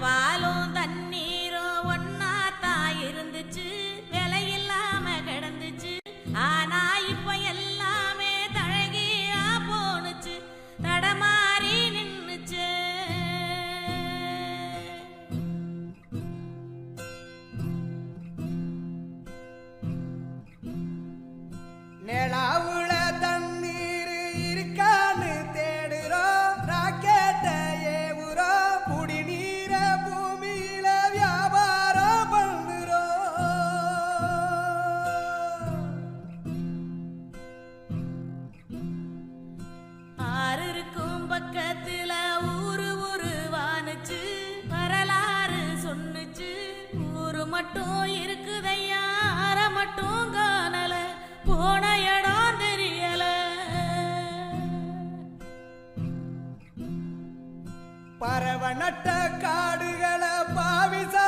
பாலும் தண்ணீரும் ஒன்னா தான் இருந்துச்சு விலையில்லாம கிடந்துச்சு. ஆனா மட்டும் இருக்குதையா? அற மட்டும் காணல. போன இடம் தெரியல. பறவை நட்ட காடுகளை பாவிச